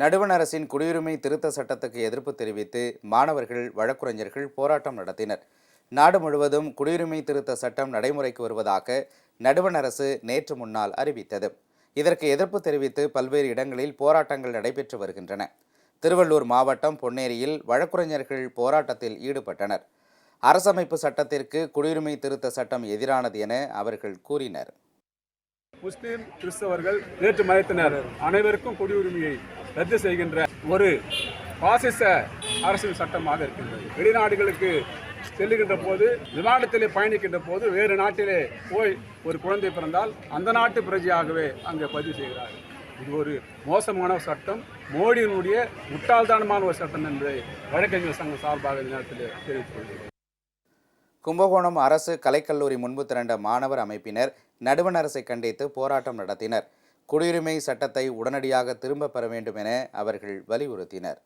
நடுவண் அரசின் குடியுரிமை திருத்த சட்டத்துக்கு எதிர்ப்பு தெரிவித்து மாணவர்கள் வழக்குரைஞர்கள் போராட்டம் நடத்தினர். நாடு முழுவதும் குடியுரிமை திருத்த சட்டம் நடைமுறைக்கு வருவதாக நடுவண் அரசு நேற்று முன்னால் அறிவித்தது. இதற்கு எதிர்ப்பு தெரிவித்து பல்வேறு இடங்களில் போராட்டங்கள் நடைபெற்று வருகின்றன. திருவள்ளூர் மாவட்டம் பொன்னேரியில் வழக்குரைஞர்கள் போராட்டத்தில் ஈடுபட்டனர். அரசமைப்பு சட்டத்திற்கு குடியுரிமை திருத்த சட்டம் எதிரானது என அவர்கள் கூறினர். முஸ்லிம் கிறிஸ்தவர்கள் நேற்று மறைத்தனர். அனைவருக்கும் குடியுரிமையை ரத்து செய்கின்ற ஒரு பாசிச அரசியல் சட்டமாக இருக்கின்றது. வெளிநாடுகளுக்கு செல்லுகின்ற போது விமானத்திலே பயணிக்கின்ற போது வேறு நாட்டிலே போய் ஒரு குழந்தை பிறந்தால் அந்த நாட்டு பிரஜையாகவே அங்கே பதிவு செய்கிறார்கள். இது ஒரு மோசமான ஒரு சட்டம். மோடியினுடைய முட்டாள்தனமான ஒரு சட்டம் என்பதை வழக்கறிஞர் சங்கம் சார்பாக இந்த நேரத்தில் தெரிவித்துக் கொள்கிறேன். கும்பகோணம் அரசு கலைக்கல்லூரி முன்பு திரண்ட மாணவர் அமைப்பினர் நடுவண் அரசை கண்டித்து போராட்டம் நடத்தினர். குடியுரிமை சட்டத்தை உடனடியாக திரும்பப் பெற வேண்டும் என அவர்கள் வலியுறுத்தினர்.